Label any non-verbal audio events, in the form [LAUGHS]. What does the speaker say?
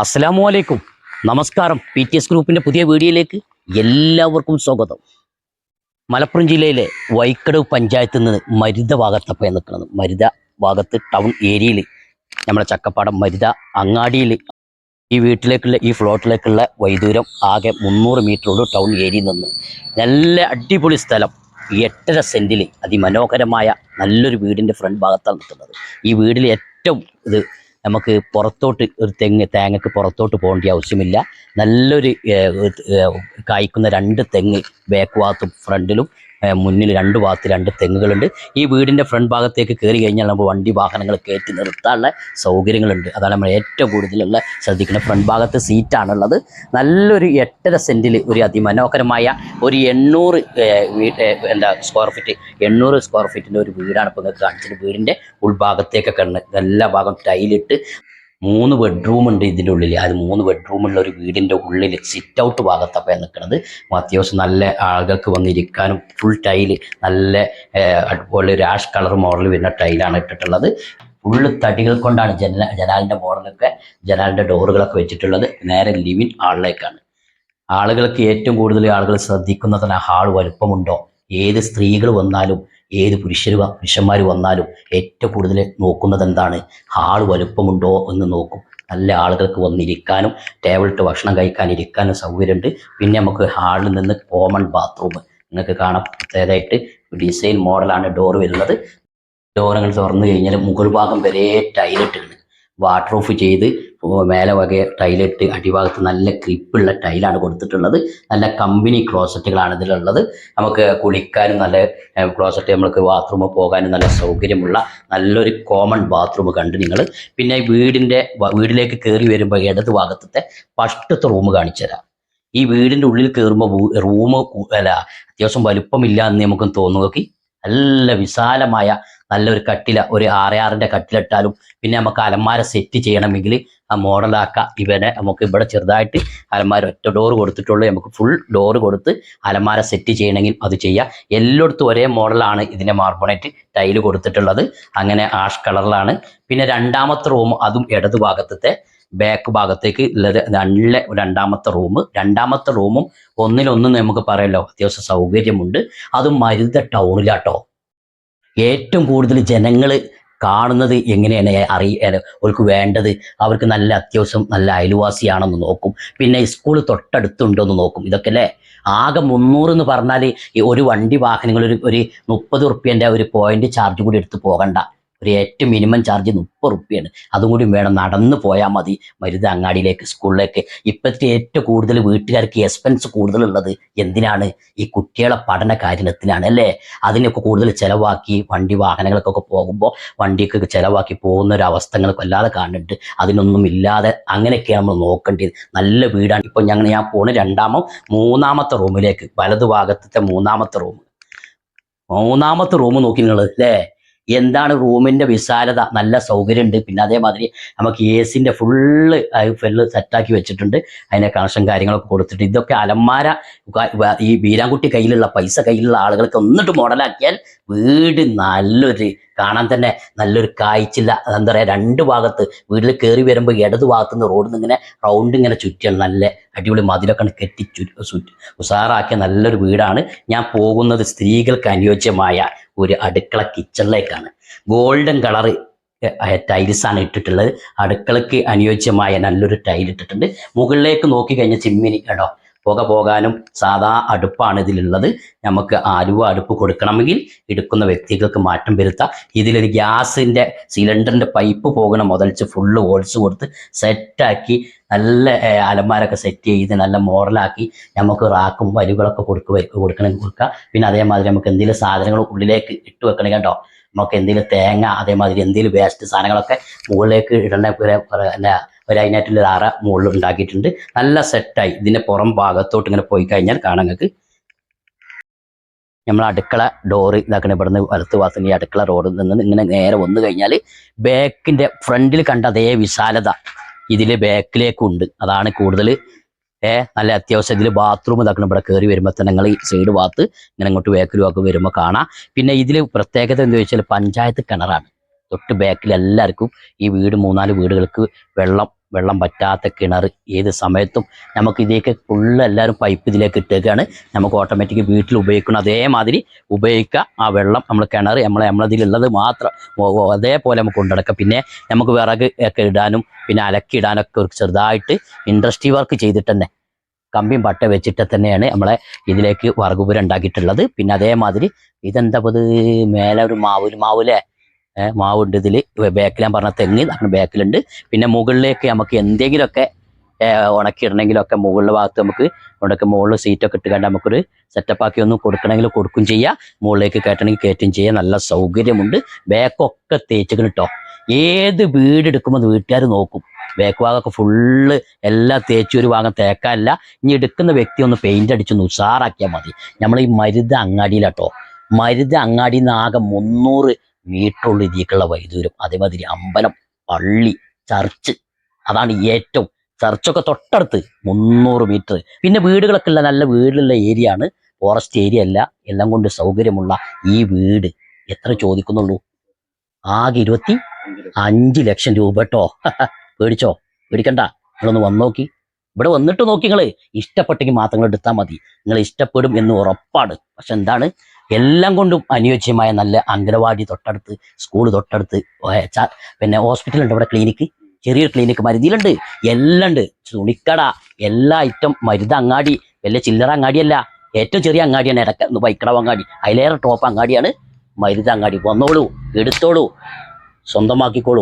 അസ്സലാമു അലൈക്കും നമസ്കാരം. പി ടി എസ് ഗ്രൂപ്പിന്റെ പുതിയ വീഡിയോയിലേക്ക് എല്ലാവർക്കും സ്വാഗതം. മലപ്പുറം ജില്ലയിലെ വൈക്കട് പഞ്ചായത്തിൽ നിന്ന് മരുത ഭാഗത്തപ്പോൾ നിൽക്കുന്നത് മരുത ഭാഗത്ത് ടൗൺ ഏരിയയിൽ നമ്മുടെ ചക്കപ്പാടം മരുത അങ്ങാടിയിൽ ഈ വീട്ടിലേക്കുള്ള ഈ ഫ്ലോട്ടിലേക്കുള്ള വൈദൂരം ആകെ മുന്നൂറ് മീറ്ററുള്ളൂ ടൗൺ ഏരിയയിൽ നിന്ന്. നല്ല അടിപൊളി സ്ഥലം. എട്ടര സെന്റിൽ അതിമനോഹരമായ നല്ലൊരു വീടിന്റെ ഫ്രണ്ട് ഭാഗത്താണ് നിൽക്കുന്നത്. ഈ വീടിൽ ഏറ്റവും ഇത് നമുക്ക് പുറത്തോട്ട് ഒരു തെങ്ങ് തേങ്ങക്ക് പുറത്തോട്ട് പോകേണ്ട ആവശ്യമില്ല. നല്ലൊരു കായ്ക്കുന്ന രണ്ട് തെങ്ങ് ബാക്ക് ഭാഗത്തും ഫ്രണ്ടിലും മുന്നിൽ രണ്ട് ഭാഗത്ത് രണ്ട് തെങ്ങുകളുണ്ട്. ഈ വീടിന്റെ ഫ്രണ്ട് ഭാഗത്തേക്ക് കയറി കഴിഞ്ഞാൽ നമുക്ക് വണ്ടി വാഹനങ്ങൾ കയറ്റി നിർത്താനുള്ള സൗകര്യങ്ങളുണ്ട്. അതാണ് നമ്മൾ ഏറ്റവും കൂടുതലുള്ള ശ്രദ്ധിക്കുന്നത് ഫ്രണ്ട് ഭാഗത്ത് സീറ്റാണുള്ളത് നല്ലൊരു എട്ടര സെന്റിൽ ഒരു അതിമനോഹരമായ ഒരു എണ്ണൂറ് എന്താ സ്ക്വയർ ഫീറ്റ് എണ്ണൂറ് സ്ക്വയർ ഫീറ്റിന്റെ ഒരു വീടാണ് ഇപ്പോൾ നിങ്ങൾക്ക് കാണിച്ചത്. വീടിന്റെ ഉൾഭാഗത്തേക്കൊക്കെ ഉണ്ട്. എല്ലാ ഭാഗം ടൈലിട്ട് മൂന്ന് ബെഡ്റൂം ഉണ്ട് ഇതിന്റെ ഉള്ളിൽ അത് മൂന്ന് ബെഡ്റൂമുള്ള ഒരു വീടിന്റെ ഉള്ളിൽ സിറ്റ് ഔട്ട് ഭാഗത്തപ്പോൾ നിൽക്കുന്നത് അത്യാവശ്യം നല്ല ആളുകൾക്ക് വന്നിരിക്കാനും ഫുൾ ടൈൽ നല്ല അതുപോലെ ഒരു ആഷ് കളർ മോഡൽ വരുന്ന ടൈലാണ് ഇട്ടിട്ടുള്ളത്. ഫുള്ള് തടികൾ കൊണ്ടാണ് ജനല ജനാലിന്റെ മോഡലൊക്കെ ജനാലിന്റെ ഡോറുകളൊക്കെ വെച്ചിട്ടുള്ളത്. നേരെ ലിവിൻ ഹാളിലേക്കാണ് ആളുകൾക്ക് ഏറ്റവും കൂടുതൽ ആളുകൾ ശ്രദ്ധിക്കുന്നതിന് ഹാൾ വലുപ്പമുണ്ടോ? ഏത് സ്ത്രീകൾ വന്നാലും ഏത് പുരുഷർ പുരുഷന്മാർ വന്നാലും ഏറ്റവും കൂടുതൽ നോക്കുന്നത് എന്താണ്? ഹാൾ വലുപ്പമുണ്ടോ എന്ന് നോക്കും. നല്ല ആളുകൾക്ക് വന്നിരിക്കാനും ടേബിളിട്ട് ഭക്ഷണം കഴിക്കാൻ ഇരിക്കാനും സൗകര്യമുണ്ട്. പിന്നെ നമുക്ക് ഹാളിൽ നിന്ന് കോമൺ ബാത്റൂം നിങ്ങൾക്ക് കാണാം. പ്രത്യേകമായിട്ട് ഡിസൈൻ മോഡലാണ് ഡോർ വരുന്നത്. ഡോറുകൾ തുറന്നു കഴിഞ്ഞാൽ മുകൾ ഭാഗം വരെ ടൈലിട്ടാണ് വാട്ടർ ഓഫ് ചെയ്ത് മേലെ വക ടൈലിട്ട് അടിഭാഗത്ത് നല്ല ക്രിപ്പുള്ള ടൈലാണ് കൊടുത്തിട്ടുള്ളത്. നല്ല കമ്പനി ക്ലോസറ്റുകളാണ് ഇതിലുള്ളത്. നമുക്ക് കുളിക്കാനും നല്ല ക്ലോസറ്റ് നമുക്ക് ബാത്റൂമിൽ പോകാനും നല്ല സൗകര്യമുള്ള നല്ലൊരു കോമൺ ബാത്റൂം കണ്ട് നിങ്ങൾ. പിന്നെ വീടിന്റെ വീടിലേക്ക് കയറി വരുമ്പോൾ ഇടത് ഭാഗത്തെ ഫസ്റ്റത്തെ റൂം കാണിച്ചു തരാം. ഈ വീടിന്റെ ഉള്ളിൽ കയറുമ്പോൾ റൂം അല്ല അത്യാവശ്യം വലുപ്പമില്ല എന്ന് നമുക്ക് തോന്നുക നല്ല വിശാലമായ നല്ലൊരു കട്ടില ഒരു ആറയാറിന്റെ കട്ടിലിട്ടാലും പിന്നെ നമുക്ക് അലമാര സെറ്റ് ചെയ്യണമെങ്കിൽ ആ മോഡലാക്കാം ഇവനെ നമുക്ക് ഇവിടെ ചെറുതായിട്ട് അലമാര ഒറ്റ ഡോർ കൊടുത്തിട്ടുള്ളൂ. നമുക്ക് ഫുൾ ഡോർ കൊടുത്ത് അലമാര സെറ്റ് ചെയ്യണമെങ്കിൽ അത് ചെയ്യാം. എല്ലായിടത്തും ഒരേ മോഡലാണ് ഇതിന്റെ മാർബണേറ്റ് ടൈൽ കൊടുത്തിട്ടുള്ളത്. അങ്ങനെ ആഷ് കളറിലാണ് പിന്നെ രണ്ടാമത്തെ റൂം അതും ഇടതു ഭാഗത്തെ ബാക്ക് ഭാഗത്തേക്ക് ഉള്ളത് നല്ല രണ്ടാമത്തെ റൂം രണ്ടാമത്തെ റൂമും ഒന്നിലൊന്നും നമുക്ക് പറയാമല്ലോ അത്യാവശ്യം സൗകര്യമുണ്ട്. അതും മരുത ടൗണിലാട്ടോ ഏറ്റവും കൂടുതൽ ജനങ്ങൾ കാണുന്നത് എങ്ങനെയാണ്? അറി അവർക്ക് വേണ്ടത് അവർക്ക് നല്ല അത്യാവശ്യം നല്ല അയൽവാസിയാണെന്ന് നോക്കും. പിന്നെ സ്കൂൾ തൊട്ടടുത്തുണ്ടോ എന്ന് നോക്കും. ഇതൊക്കെ അല്ലേ? ആകെ മുന്നൂറ് എന്ന് പറഞ്ഞാൽ ഒരു വണ്ടി വാഹനങ്ങൾ ഒരു ഒരു മുപ്പത് ഉറുപ്പ്യന്റെ ഒരു പോയിന്റ് ചാർജ് കൂടി എടുത്ത് പോകണ്ട. ഒരു ഏറ്റവും മിനിമം ചാർജ് മുപ്പത് റുപ്യാണ്. അതും കൂടി വേണം നടന്നു പോയാൽ മതി. മരുത് അങ്ങാടിയിലേക്ക് സ്കൂളിലേക്ക്. ഇപ്പോഴത്തെ ഏറ്റവും കൂടുതൽ വീട്ടുകാർക്ക് എക്സ്പെൻസ് കൂടുതലുള്ളത് എന്തിനാണ്? ഈ കുട്ടികളെ പഠന കാര്യത്തിലാണ് അല്ലേ? അതിനൊക്കെ കൂടുതൽ ചിലവാക്കി വണ്ടി വാഹനങ്ങൾക്കൊക്കെ പോകുമ്പോൾ വണ്ടിക്കൊക്കെ ചിലവാക്കി പോകുന്ന ഒരു അവസ്ഥകളൊക്കെ അല്ലാതെ കാണുന്നുണ്ട്. അതിനൊന്നും ഇല്ലാതെ അങ്ങനെയൊക്കെയാണ് നമ്മൾ നോക്കേണ്ടത്. നല്ല വീടാണ്. ഇപ്പം ഞങ്ങൾ ഞാൻ പോണ് രണ്ടാമോ മൂന്നാമത്തെ റൂമിലേക്ക് വലതു ഭാഗത്തെ മൂന്നാമത്തെ റൂം മൂന്നാമത്തെ റൂം നോക്കി നിങ്ങൾ അല്ലേ? എന്താണ് റൂമിന്റെ വിശാലത? നല്ല സൗകര്യമുണ്ട്. പിന്നെ അതേമാതിരി നമുക്ക് എ സിന്റെ ഫുള്ള് ഫുള്ള് സെറ്റാക്കി വെച്ചിട്ടുണ്ട്. അതിനെ കണക്ഷൻ കാര്യങ്ങളൊക്കെ കൊടുത്തിട്ട്. ഇതൊക്കെ അലമാര ഈ ബീരാൻകുട്ടി കയ്യിലുള്ള പൈസ കയ്യിലുള്ള ആളുകൾക്ക് ഒന്നിട്ട് മോഡലാക്കിയാൽ വീട് നല്ലൊരു കാണാൻ തന്നെ നല്ലൊരു കാഴ്ചയില്ല. എന്താ പറയുക രണ്ട് ഭാഗത്ത് വീട്ടിൽ കയറി വരുമ്പോൾ ഇടത് ഭാഗത്ത് നിന്ന് റോഡിൽ നിന്ന് ഇങ്ങനെ റൗണ്ട് ഇങ്ങനെ ചുറ്റിയാണ് നല്ല അടിപൊളി മതിലൊക്കെ കെട്ടി ചുറ്റി ഉസാറാക്കിയ നല്ലൊരു വീടാണ്. ഞാൻ പോകുന്നത് സ്ത്രീകൾക്ക് അനുയോജ്യമായ ഒരു അടുക്കള കിച്ചണിലേക്കാണ്. ഗോൾഡൻ കളറ് ടൈൽസ് ആണ് ഇട്ടിട്ടുള്ളത്. അടുക്കളയ്ക്ക് അനുയോജ്യമായ നല്ലൊരു ടൈൽ ഇട്ടിട്ടുണ്ട്. മുകളിലേക്ക് നോക്കി കഴിഞ്ഞാൽ ചിമ്മിനി കേട്ടോ പുക പോകാനും സാധാ അടുപ്പാണ് ഇതിലുള്ളത്. നമുക്ക് ആലുവ അടുപ്പ് കൊടുക്കണമെങ്കിൽ എടുക്കുന്ന വ്യക്തികൾക്ക് മാറ്റം വരുത്താം. ഇതിലൊരു ഗ്യാസിന്റെ സിലിണ്ടറിന്റെ പൈപ്പ് പോകണം. മുതൽച്ച് ഫുള്ള് ഹോൾസ് കൊടുത്ത് സെറ്റാക്കി നല്ല അലമാരൊക്കെ സെറ്റ് ചെയ്ത് നല്ല മോഡലാക്കി നമുക്ക് റാക്കും വരികളൊക്കെ കൊടുക്കുക കൊടുക്കണമെങ്കിൽ കൊടുക്കുക. പിന്നെ അതേമാതിരി നമുക്ക് എന്തെങ്കിലും സാധനങ്ങൾ ഉള്ളിലേക്ക് ഇട്ട് വെക്കണം കേട്ടോ നമുക്ക് എന്തെങ്കിലും തേങ്ങ അതേമാതിരി എന്തെങ്കിലും വേസ്റ്റ് സാധനങ്ങളൊക്കെ മുകളിലേക്ക് ഇടണ കുറേ ഒരു അതിനായിട്ടുള്ള അറ മുകളിൽ ഉണ്ടാക്കിയിട്ടുണ്ട്. നല്ല സെറ്റായി ഇതിന്റെ പുറം ഭാഗത്തോട്ട് ഇങ്ങനെ പോയി കഴിഞ്ഞാൽ കാണാൻ നിങ്ങൾക്ക്. നമ്മൾ അടുക്കള ഡോറ് ഇതാക്കണ. ഇവിടുന്ന് വലത്ത് ഭാഗത്ത് ഈ അടുക്കള റോഡിൽ നിന്ന് ഇങ്ങനെ നേരെ വന്നു കഴിഞ്ഞാൽ ബാക്കിന്റെ ഫ്രണ്ടിൽ കണ്ട അതേ വിശാലത ഇതിൽ ബാക്കിലേക്കുണ്ട് അതാണ് കൂടുതൽ ഏ നല്ല അത്യാവശ്യം. ഇതിൽ ബാത്റൂം ഇതാക്കണം. ഇവിടെ കയറി വരുമ്പോൾ തന്നെ നിങ്ങൾ ഈ സൈഡ് ഭാഗത്ത് ഇങ്ങനെ ഇങ്ങോട്ട് ബാക്കിലും ഒക്കെ വരുമ്പോൾ കാണാം. പിന്നെ ഇതിൽ പ്രത്യേകത എന്ന് ചോദിച്ചാൽ പഞ്ചായത്ത് കിണറാണ്. തൊട്ട് ബാക്കിൽ എല്ലാവർക്കും ഈ വീട് മൂന്നാൽ വീടുകൾക്ക് വെള്ളം വെള്ളം പറ്റാത്ത കിണർ ഏത് സമയത്തും നമുക്ക് ഇതിലേക്ക് ഫുള്ള് എല്ലാവരും പൈപ്പ് ഇതിലേക്ക് ഇട്ടേക്കാണ്. നമുക്ക് ഓട്ടോമാറ്റിക് വീട്ടിൽ ഉപയോഗിക്കണം അതേമാതിരി ഉപയോഗിക്കുക. ആ വെള്ളം നമ്മൾ കിണർ നമ്മൾ നമ്മളതിലുള്ളത് മാത്രം അതേപോലെ നമുക്ക് കൊണ്ടുനടക്കാം പിന്നെ നമുക്ക് വിറക് ഒക്കെ ഇടാനും പിന്നെ അലക്കി ഇടാനൊക്കെ ഒരു ചെറുതായിട്ട് ഇൻഡസ്ട്രി വർക്ക് ചെയ്തിട്ട് തന്നെ കമ്പിയും പട്ട വെച്ചിട്ട് തന്നെയാണ് നമ്മളെ ഇതിലേക്ക് വറകുപുരം ഉണ്ടാക്കിയിട്ടുള്ളത്. പിന്നെ അതേമാതിരി ഇതെന്താ ഇത് മേലെ ഒരു മാവൂൽ മാവിലെ മാവുണ്ട് ഇതിൽ ബാക്കിൽ ഞാൻ പറഞ്ഞ തെങ്ങ് നമ്മുടെ ബാക്കിലുണ്ട് പിന്നെ മുകളിലേക്ക് നമുക്ക് എന്തെങ്കിലുമൊക്കെ ഉണക്കിയിടണമെങ്കിലൊക്കെ മുകളിലെ ഭാഗത്ത് നമുക്ക് ഉണക്കി മുകളിൽ സീറ്റൊക്കെ ഇട്ട് കണ്ട് നമുക്കൊരു സെറ്റപ്പ് ആക്കി ഒന്ന് കൊടുക്കണമെങ്കിൽ കൊടുക്കും ചെയ്യാം. മുകളിലേക്ക് കയറ്റണമെങ്കിൽ കയറ്റും ചെയ്യാം. നല്ല സൗകര്യമുണ്ട്. ബാക്കൊക്കെ തേച്ചിക്കണം കേട്ടോ ഏത് വീട് എടുക്കുമ്പോൾ വീട്ടുകാർ നോക്കും. ബാക്ക് ഭാഗമൊക്കെ ഫുള്ള് എല്ലാം തേച്ച് ഒരു ഭാഗം തേക്കാനല്ല. ഇനി എടുക്കുന്ന വ്യക്തി ഒന്ന് പെയിന്റ് അടിച്ചൊന്ന് ഉഷാറാക്കിയാൽ മതി. നമ്മൾ ഈ മരുത് അങ്ങാടിയിലാട്ടോ മരുത് അങ്ങാടിയിൽ നിന്ന് ആകെ മുന്നൂറ് ഇതിലേക്കുള്ള വൈദൂരം അതേമാതിരി അമ്പലം പള്ളി ചർച്ച് അതാണ് ഏറ്റവും ചർച്ചൊക്കെ തൊട്ടടുത്ത് മുന്നൂറ് മീറ്റർ. പിന്നെ വീടുകളൊക്കെ ഉള്ള നല്ല വീടുള്ള ഏരിയ ആണ്. ഫോറസ്റ്റ് ഏരിയ അല്ല. എല്ലാം കൊണ്ട് സൗകര്യമുള്ള ഈ വീട്. എത്ര ചോദിക്കുന്നുള്ളൂ? ആകെ ഇരുപത്തി അഞ്ച് ലക്ഷം രൂപ കേട്ടോ. [LAUGHS] പേടിച്ചോ? പേടിക്കണ്ട. നിങ്ങളൊന്ന് വന്ന് നോക്കി. ഇവിടെ വന്നിട്ട് നോക്കി നിങ്ങൾ ഇഷ്ടപ്പെട്ടെങ്കിൽ മാത്രം നിങ്ങൾ എടുത്താൽ മതി. നിങ്ങൾ ഇഷ്ടപ്പെടും എന്ന് ഉറപ്പാണ്. പക്ഷെ എന്താണ്? എല്ലാം കൊണ്ടും അനുയോജ്യമായ നല്ല അംഗനവാടി തൊട്ടടുത്ത് സ്കൂൾ തൊട്ടടുത്ത് പിന്നെ ഹോസ്പിറ്റൽ ഉണ്ട്. ഇവിടെ ക്ലിനിക്ക് ചെറിയൊരു ക്ലിനിക്ക് മരുതിയിലുണ്ട് എല്ലാം ഉണ്ട്. തുണിക്കട എല്ലാ ഐറ്റം മരുത അങ്ങാടി വലിയ ചില്ലറ അങ്ങാടിയല്ല. ഏറ്റവും ചെറിയ അങ്ങാടിയാണ്. ഇടക്ക വൈക്കടവ് അങ്ങാടി. അതിലേറെ ടോപ്പ് അങ്ങാടിയാണ് മരുത അങ്ങാടി. വന്നോളൂ എടുത്തോളൂ. സ്വന്തമാക്കിക്കോളൂ.